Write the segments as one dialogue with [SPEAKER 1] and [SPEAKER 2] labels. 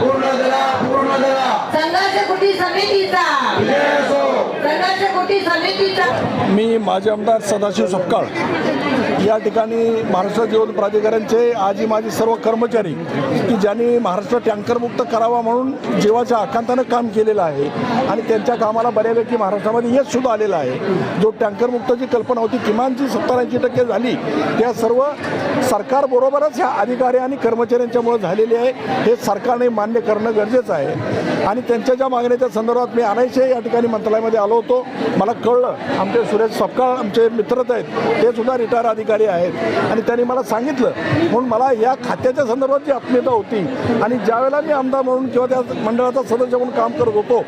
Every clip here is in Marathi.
[SPEAKER 1] पूर्ण झाला पूर्ण झाला संघर्ष कृती समितीचा? मी माजी आमदार सदाशिव सपकाळ या ठिकाणी महाराष्ट्र जीवन प्राधिकरणचे आजी माझी सर्व कर्मचारी की ज्यांनी महाराष्ट्र टँकरमुक्त करावा म्हणून जीवाच्या आकांतानं काम केलेलं आहे आणि त्यांच्या कामाला बऱ्यापैकी महाराष्ट्रामध्ये यश सुद्धा आलेलं आहे. जो टँकरमुक्तची कल्पना होती किमान जी सत्तर ऐंशी टक्के झाली त्या सर्व सरकारबरोबरच ह्या अधिकारी आणि कर्मचाऱ्यांच्यामुळे झालेली आहे. हे सरकारने मान्य करणं गरजेचं आहे. आणि त्यांच्या ज्या मागण्याच्या संदर्भात मी अनायशे या ठिकाणी मंत्रालयामध्ये आलो होतो. मला कळलं आमचे सुरेश सपकाळ आमचे मित्रच आहेत ते सुद्धा रिटायर अधिकारी आहेत. आणि त्यांनी मला सांगितलं म्हणून मला या खात्याच्या संदर्भात जी आत्मीयता होती आणि ज्यावेळेला मी आमदार म्हणून किंवा त्या मंडळाचा सदस्य म्हणून काम करत होतो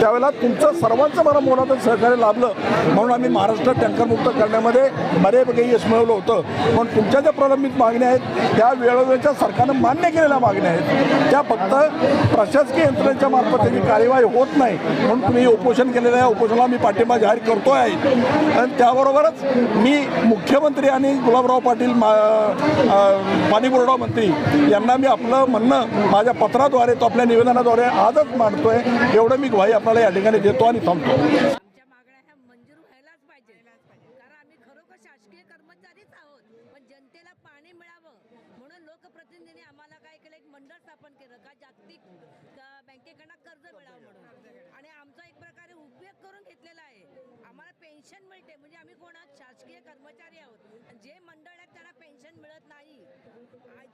[SPEAKER 1] त्यावेळेला तुमचं सर्वांचं मला मोलाचं सहकार्य लाभलं. म्हणून आम्ही महाराष्ट्र टँकरमुक्त करण्यामध्ये बऱ्यापैकी यश मिळवलं होतं. पण तुमच्या ज्या प्रलंबित मागण्या आहेत त्या वेळोवेळच्या सरकारनं मान्य केलेल्या मागण्या आहेत. त्या फक्त प्रशासकीय यंत्रणेच्या मार्फत त्याची कार्यवाही होत नाही. म्हणून तुम्ही उपोषण केलेलं आहे. उपोषणाला मी पाठिंबा जाहीर करतो आहे. आणि त्याबरोबरच मी मुख्यमंत्री आणि गुलाबराव पाटील मा पाणीपुरवठा मंत्री यांना मी आपलं म्हणणं माझ्या पत्राद्वारे तो आपल्या निवेदनाद्वारे आजच मांडतोय. एवढं मी ग्वाही आपल्याला या ठिकाणी देतो आणि थांबतो.
[SPEAKER 2] जनतेला पाणी मिळावं म्हणून लोकप्रतिनिधींनी आम्हाला काय केलं? एक मंडळ स्थापन केलं. का जागतिक का बँकेकडनं कर्ज मिळावं म्हणून. आणि आमचा एक प्रकारे उपयोग करून घेतलेला आहे. आम्हाला पेन्शन मिळते. म्हणजे आम्ही कोण आहोत शासकीय कर्मचारी आहोत. जे मंडळ आहेत त्यांना पेन्शन मिळत नाही.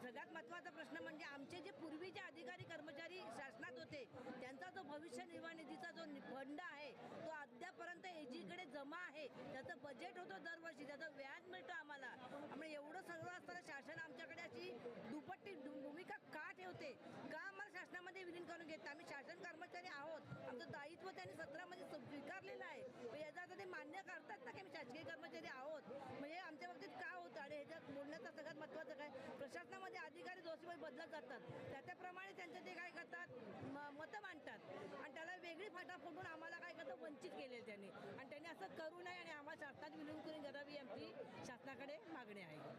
[SPEAKER 2] सगळ्यात महत्त्वाचा प्रश्न म्हणजे आमचे जे पूर्वीचे अधिकारी कर्मचारी शासनात होते त्यांचा जो भविष्य निर्वाह निधीचा जो फंड आहे तो अद्यापर्यंत एजीकडे जमा आहे. त्याचं बजेट होतं दरवर्षी. त्याचं व्याज मिळतं आम्हाला त्यामुळे एवढं सगळं असताना शासन आमच्याकडे अशी दुपट्टी दु- भूमिका का ठेवते का आम्हाला शासनामध्ये विलीन करून घेत आम्ही शासन कर्मचारी आहोत आमचं दायित्व त्यांनी सत्रामध्ये स्वीकारलेलं आहे. मग याचा आता ते मान्य करतात ना की आम्ही शासकीय कर्मचारी आहोत. म्हणजे आमच्या बाबतीत का होतं? आणि ह्याच्यात बोलण्याचा सगळ्यात महत्त्वाचं काय? प्रशासनामध्ये अधिकारी दोषीमध्ये बदलत जातात त्याच्याप्रमाणे त्यांचे ते काय करतात? म- मतं मांडतात. आणि त्याला वेगळी फाटा फुटून आम्हाला काय करतं वंचित केले त्यांनी. आणि त्यांनी असं करू नये आणि आम्हाला शासनात विलीन करून करावी आमची शासनाकडे मागणी आहे.